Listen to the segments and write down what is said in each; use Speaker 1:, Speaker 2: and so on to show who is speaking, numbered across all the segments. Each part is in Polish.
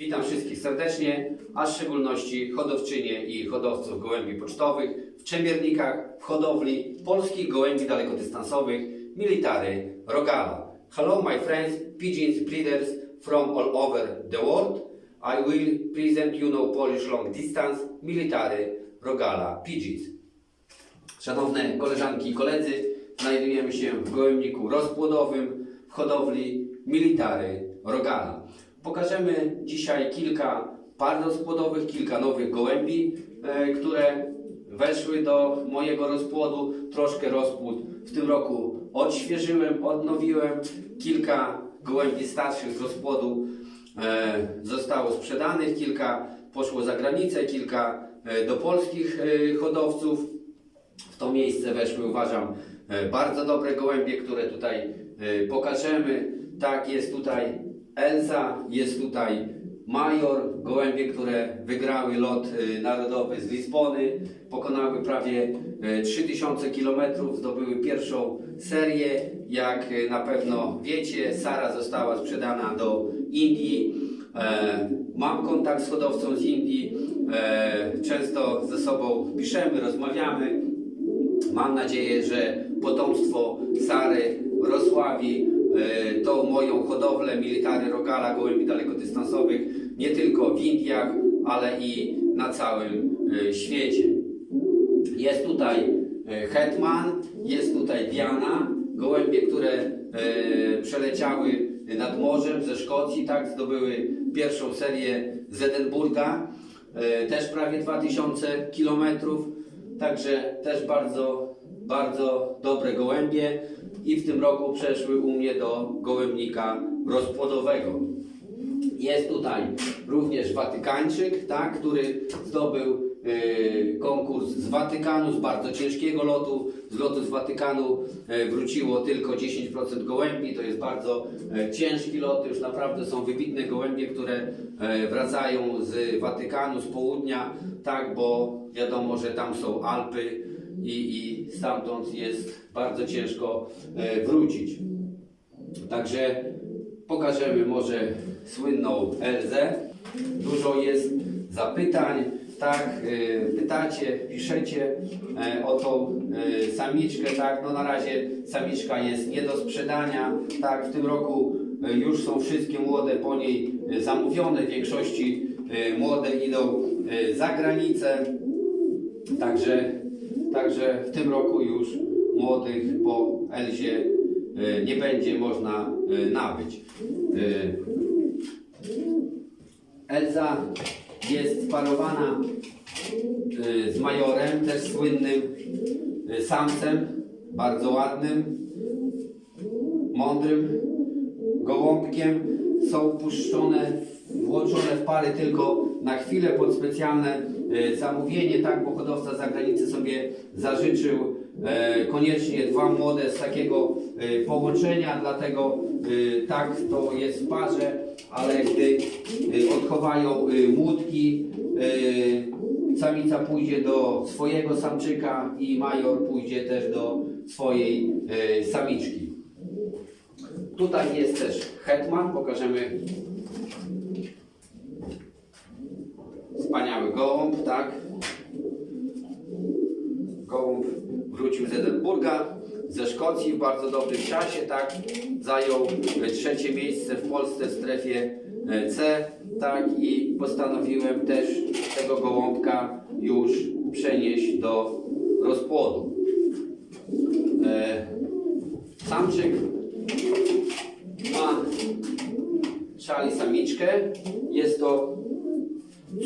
Speaker 1: Witam wszystkich serdecznie, a w szczególności hodowczynie i hodowców gołębi pocztowych w Czemiernikach, w hodowli polskich gołębi dalekodystansowych Military Rogala. Hello my friends, pigeons breeders from all over the world. I will present you now Polish long distance Military Rogala pigeons. Szanowne koleżanki i koledzy, znajdujemy się w gołębniku rozpłodowym w hodowli Military Rogala. Pokażemy dzisiaj kilka par rozpłodowych, kilka nowych gołębi, e, które weszły do mojego rozpłodu. Troszkę rozpłód w tym roku odświeżyłem, odnowiłem. Kilka gołębi starszych z rozpłodu e, zostało sprzedanych, kilka poszło za granicę, kilka e, do polskich hodowców. W to miejsce weszły, uważam, bardzo dobre gołębie, które tutaj pokażemy. Tak, jest tutaj Elza, jest tutaj Major, gołębie, które wygrały lot e, narodowy z Lizbony, pokonały prawie e, 3000 km, zdobyły pierwszą serię. Jak e, na pewno wiecie, Sara została sprzedana do Indii. E, Mam kontakt z hodowcą z Indii, e, często ze sobą piszemy, rozmawiamy. Mam nadzieję, że potomstwo Sary rozsławi tą moją hodowlę military rogala gołębi dalekodystansowych nie tylko w Indiach, ale i na całym e, świecie. Jest tutaj e, Hetman, jest tutaj Diana, gołębie, które e, przeleciały nad morzem ze Szkocji, tak, zdobyły pierwszą serię z Edynburga, e, też prawie 2000 kilometrów, także też bardzo, bardzo dobre gołębie i w tym roku przeszły u mnie do gołębnika rozpłodowego. Jest tutaj również Watykańczyk, tak, który zdobył e, konkurs z Watykanu, z bardzo ciężkiego lotu. Z lotu z Watykanu e, wróciło tylko 10% gołębi, to jest bardzo e, ciężki lot, już naprawdę są wybitne gołębie, które wracają z Watykanu, z południa, tak, bo wiadomo, że tam są Alpy i, i stamtąd jest bardzo ciężko e, wrócić. Także pokażemy może słynną Elzę. Dużo jest zapytań, tak, y, pytacie, piszecie e, o tą samiczkę, tak, no na razie samiczka jest nie do sprzedania, tak, w tym roku już są wszystkie młode po niej zamówione, w większości młode idą za granicę, także, także w tym roku już młodych po Elzie y, nie będzie można y, nabyć. Y, Elza jest sparowana z majorem, też słynnym samcem, bardzo ładnym, mądrym gołąbkiem. Są puszczone, włączone w pary tylko na chwilę pod specjalne zamówienie, tak, bo hodowca zagranicy sobie zażyczył e, koniecznie dwa młode z takiego e, połączenia, dlatego e, tak to jest w parze, ale gdy e, odchowają e, młódki, e, samica pójdzie do swojego samczyka i major pójdzie też do swojej e, samiczki. Tutaj jest też hetman, pokażemy wspaniały gołąb, tak? Gołąb wrócił z Edynburga, ze Szkocji w bardzo dobrym czasie, tak? Zajął e, trzecie miejsce w Polsce w strefie e, C, tak? I postanowiłem też tego gołąbka już przenieść do rozpłodu. E, samczyk ma szali samiczkę. Jest to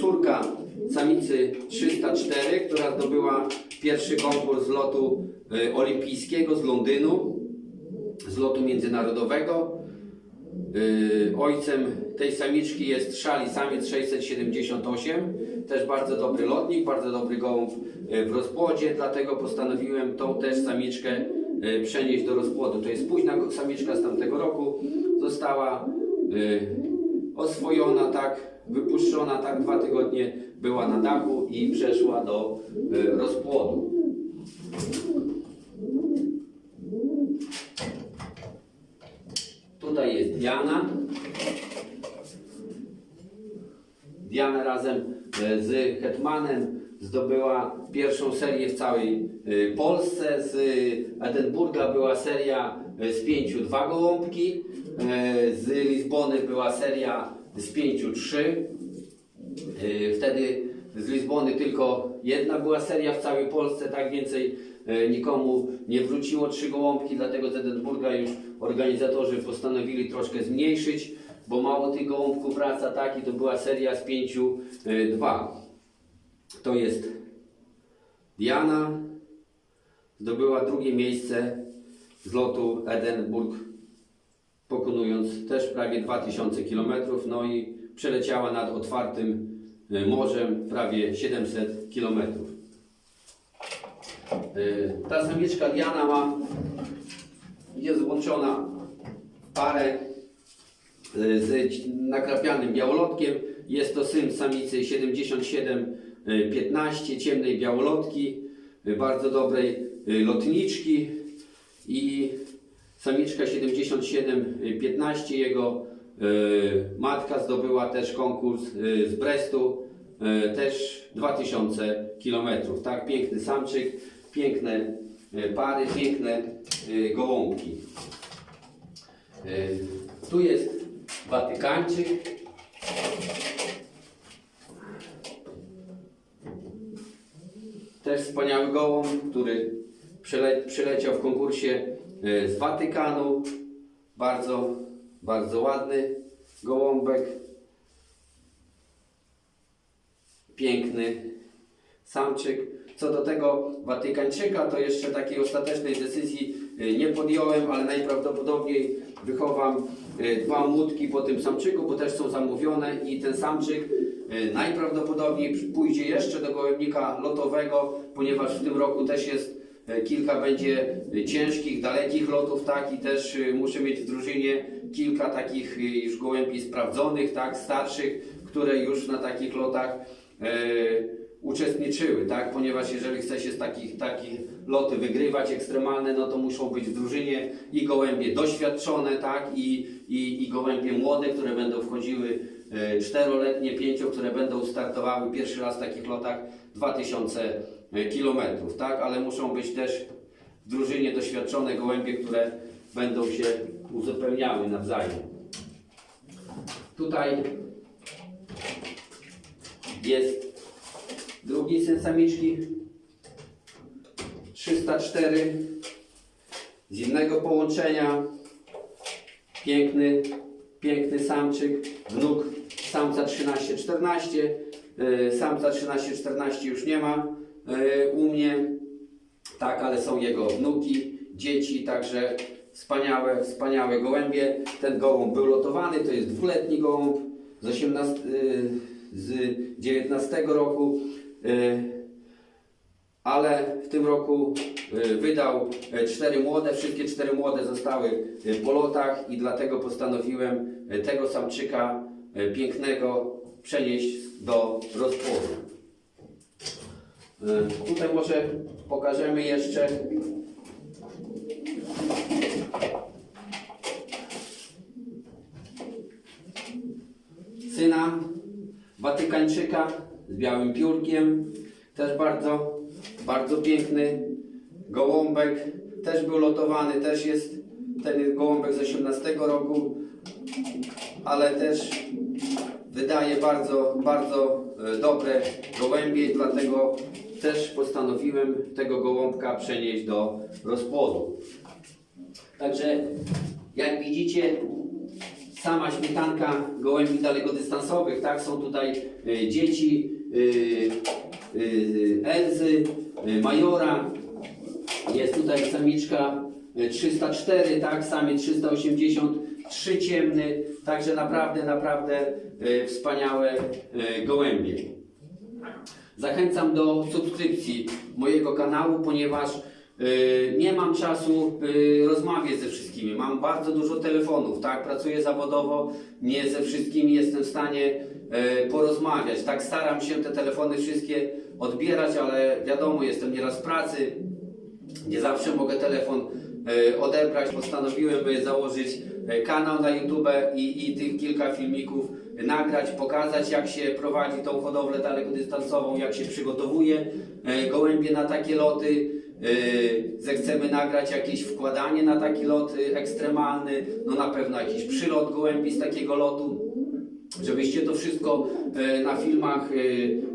Speaker 1: córka samicy 304, która zdobyła pierwszy konkurs z lotu y, olimpijskiego z Londynu, z lotu międzynarodowego. Y, ojcem tej samiczki jest szali samiec 678, też bardzo dobry lotnik, bardzo dobry gołąb y, w rozpłodzie, dlatego postanowiłem tą też samiczkę przenieść do rozpłodu. To jest późna samiczka z tamtego roku, została oswojona tak, wypuszczona tak, dwa tygodnie była na dachu i przeszła do y, rozpłodu. Tutaj jest Diana. Diana razem e, z Hetmanem zdobyła pierwszą serię w całej e, Polsce. Z Edynburga była seria e, z pięciu dwa gołąbki. E, Z Lizbony była seria z pięciu trzy. E, Wtedy z Lizbony tylko jedna była seria w całej Polsce, tak więcej e, nikomu nie wróciło trzy gołąbki, dlatego z Edynburga już organizatorzy postanowili troszkę zmniejszyć, bo mało tych gołąbków wraca, tak, i to była seria z pięciu e, dwa. To jest Diana, zdobyła drugie miejsce z lotu Edynburg, pokonując też prawie 2000 km, no i przeleciała nad otwartym e, morzem prawie 700 km. Ta samiczka Diana ma, jest włączona parę e, z nakrapianym białolotkiem. Jest to syn samicy 7715 ciemnej białolotki, e, bardzo dobrej e, lotniczki i samiczka 7715 jego e, matka zdobyła też konkurs e, z Brestu e, też 2000 km. Tak, piękny samczyk, piękne pary, piękne gołąbki. Tu jest Watykańczyk. Też wspaniały gołąb, który przyle, przyleciał w konkursie z Watykanu. Bardzo, bardzo ładny gołąbek. Piękny samczyk. Co do tego Watykańczyka, to jeszcze takiej ostatecznej decyzji e, nie podjąłem, ale najprawdopodobniej wychowam e, dwa młódki po tym samczyku, bo też są zamówione i ten samczyk e, najprawdopodobniej pójdzie jeszcze do gołębnika lotowego, ponieważ w tym roku też jest e, kilka będzie e, ciężkich, dalekich lotów, tak, i też e, muszę mieć w drużynie kilka takich e, już gołębi sprawdzonych, tak, starszych, które już na takich lotach e, uczestniczyły, tak? Ponieważ jeżeli chce się z takich, takich loty wygrywać ekstremalne, no to muszą być w drużynie i gołębie doświadczone, tak? I, i, i gołębie młode, które będą wchodziły e, czteroletnie, pięcio, które będą startowały pierwszy raz w takich lotach 2000 kilometrów, tak? Ale muszą być też w drużynie doświadczone gołębie, które będą się uzupełniały nawzajem. Tutaj jest drugi syn samiczki 304 z innego połączenia piękny piękny samczyk wnuk samca 13-14 Yy, samca 13-14 już nie ma u mnie tak, ale są jego wnuki, dzieci, także wspaniałe, wspaniałe gołębie. Ten gołąb był lotowany, to jest dwuletni gołąb z, 18, y, z 19 roku, y, ale w tym roku y, wydał y, cztery młode, wszystkie cztery młode zostały y, po lotach i dlatego postanowiłem tego samczyka pięknego przenieść do rozpłodu. Y, Tutaj może pokażemy jeszcze syna Watykańczyka z białym piórkiem. Też bardzo, bardzo piękny gołąbek. Też był lotowany, też jest ten gołąbek z 18 roku, ale też wydaje bardzo, bardzo e, dobre gołębie, dlatego też postanowiłem tego gołąbka przenieść do rozpłodu. Także jak widzicie, sama śmietanka gołębi dalekodystansowych, tak? Są tutaj y, dzieci y, y, Elzy, Majora, jest tutaj samiczka y, 304, tak? Samiec 383 ciemny, także naprawdę, naprawdę y, wspaniałe y, gołębie. Zachęcam do subskrypcji mojego kanału, ponieważ y, nie mam czasu rozmawiać ze wszystkimi. Mam bardzo dużo telefonów, tak? Pracuję zawodowo, nie ze wszystkimi jestem w stanie porozmawiać. Tak staram się te telefony wszystkie odbierać, ale wiadomo, jestem nieraz w pracy, nie zawsze mogę telefon e, odebrać. Postanowiłem e, założyć e, kanał na YouTube i, i tych kilka filmików nagrać, pokazać jak się prowadzi tą hodowlę dalekodystansową, jak się przygotowuje e, gołębie na takie loty. E, Zechcemy nagrać jakieś wkładanie na taki lot e, ekstremalny, no na pewno jakiś przylot gołębi z takiego lotu żebyście to wszystko e, na filmach e,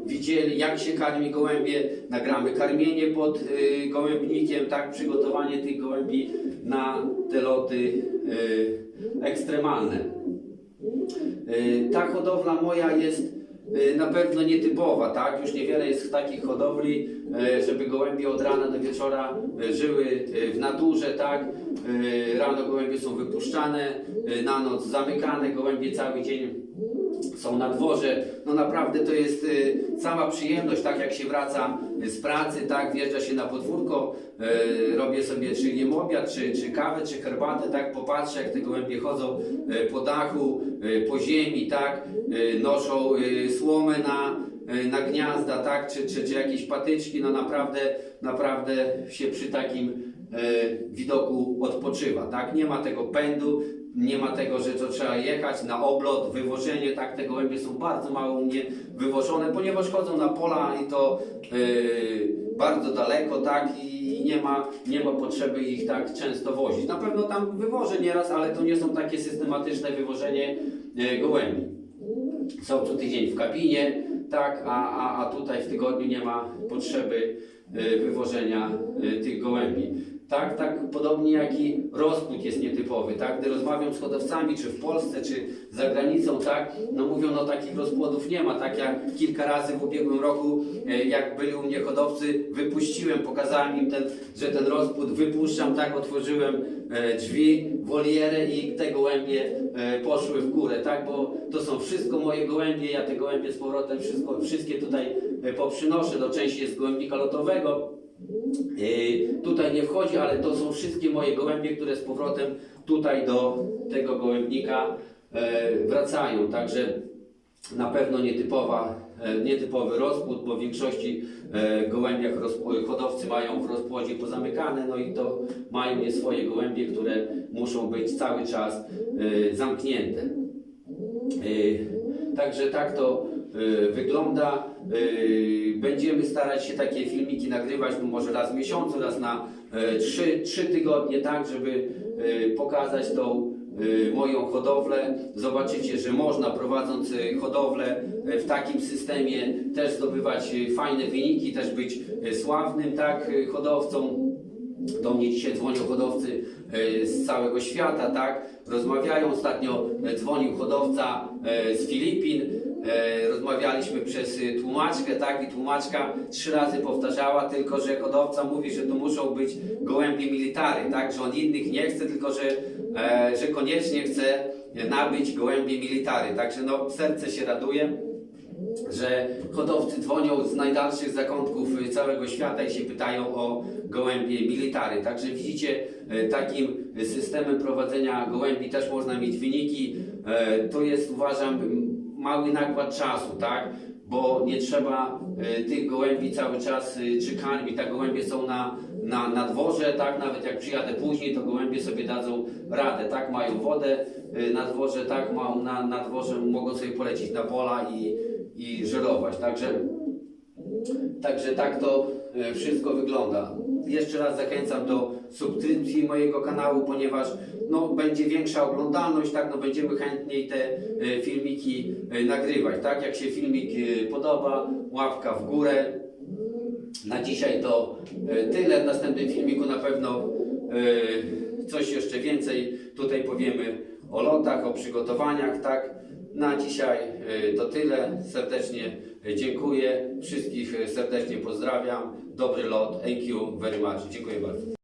Speaker 1: widzieli, jak się karmi gołębie. Nagramy karmienie pod e, gołębnikiem, tak, przygotowanie tych gołębi na te loty ekstremalne. Ta hodowla moja jest na pewno nietypowa, tak? Już niewiele jest takich hodowli, żeby gołębie od rana do wieczora żyły w naturze, tak? Rano gołębie są wypuszczane, na noc zamykane, gołębie cały dzień są na dworze. No naprawdę to jest y, cała przyjemność, tak jak się wraca z pracy, tak, wjeżdża się na podwórko, y, robię sobie czy jem obiad, czy, czy kawę, czy herbatę, tak, popatrzę jak te gołębie chodzą y, po dachu, po ziemi, tak, noszą słomę na, na gniazda, tak, czy, czy, czy jakieś patyczki, no naprawdę, naprawdę się przy takim widoku odpoczywa, tak? Nie ma tego pędu, nie ma tego, że to trzeba jechać na oblot, wywożenie, tak? Te gołębie są bardzo mało u mnie wywożone, ponieważ chodzą na pola i to e, bardzo daleko, tak? I nie ma, nie ma potrzeby ich tak często wozić. Na pewno tam wywożę nieraz, ale to nie są takie systematyczne wywożenie e, gołębi są co tydzień w kabinie, tak, a, a, a tutaj w tygodniu nie ma potrzeby y, wywożenia y, tych gołębi. Tak, tak podobnie jak i rozpód jest nietypowy, tak, gdy rozmawiam z hodowcami, czy w Polsce, czy za granicą, tak, no mówią, no takich rozpłodów nie ma, tak jak kilka razy w ubiegłym roku, e, jak byli u mnie hodowcy, wypuściłem, pokazałem im ten, że ten rozpód wypuszczam, tak, otworzyłem e, drzwi, wolierę i te gołębie e, poszły w górę, tak, bo to są wszystko moje gołębie, ja te gołębie z powrotem wszystko, wszystkie tutaj poprzynoszę, do części jest gołębnika lotowego, tutaj nie wchodzi, ale to są wszystkie moje gołębie, które z powrotem tutaj do tego gołębnika e, wracają. Także na pewno nietypowa, e, nietypowy rozpłód, bo w większości e, gołębiach hodowcy mają w rozpłodzie pozamykane, no i to mają nie swoje gołębie, które muszą być cały czas zamknięte. Także tak to wygląda. E, Będziemy starać się takie filmiki nagrywać, no może raz w miesiącu, raz na e, trzy, trzy tygodnie, tak, żeby e, pokazać tą e, moją hodowlę. Zobaczycie, że można prowadząc hodowlę w takim systemie też zdobywać fajne wyniki, też być sławnym tak, hodowcą. Do mnie dzisiaj dzwonią hodowcy z całego świata, tak? Rozmawiają. Ostatnio dzwonił hodowca z Filipin. E, Rozmawialiśmy przez e, tłumaczkę, tak? I tłumaczka trzy razy powtarzała, tylko że hodowca mówi, że to muszą być gołębie military, tak? Że on innych nie chce, tylko że, e, że koniecznie chce nabyć gołębie military. Także no, serce się raduje że hodowcy dzwonią z najdalszych zakątków y, całego świata i się pytają o gołębie military. Także widzicie, e, takim systemem prowadzenia gołębi też można mieć wyniki. To jest uważam mały nakład czasu, tak? Bo nie trzeba e, tych gołębi cały czas y, czy karmić. Gołębie są na, na, na dworze, tak? Nawet jak przyjadę później, to gołębie sobie dadzą radę, tak? Mają wodę y, na dworze, tak? Na, na dworze mogą sobie polecieć na pola i, i żerować. Także, także tak to e, wszystko wygląda. Jeszcze raz zachęcam do subskrypcji mojego kanału, ponieważ no, będzie większa oglądalność, tak, no, będziemy chętniej te e, filmiki e, nagrywać. Tak, jak się filmik e, podoba, łapka w górę. Na dzisiaj to e, tyle. W następnym filmiku na pewno e, coś jeszcze więcej tutaj powiemy o lotach, o przygotowaniach, tak. Na dzisiaj e, to tyle. Serdecznie dziękuję. Wszystkich e, serdecznie pozdrawiam. Dobry lot. Thank you very much. Dziękuję bardzo.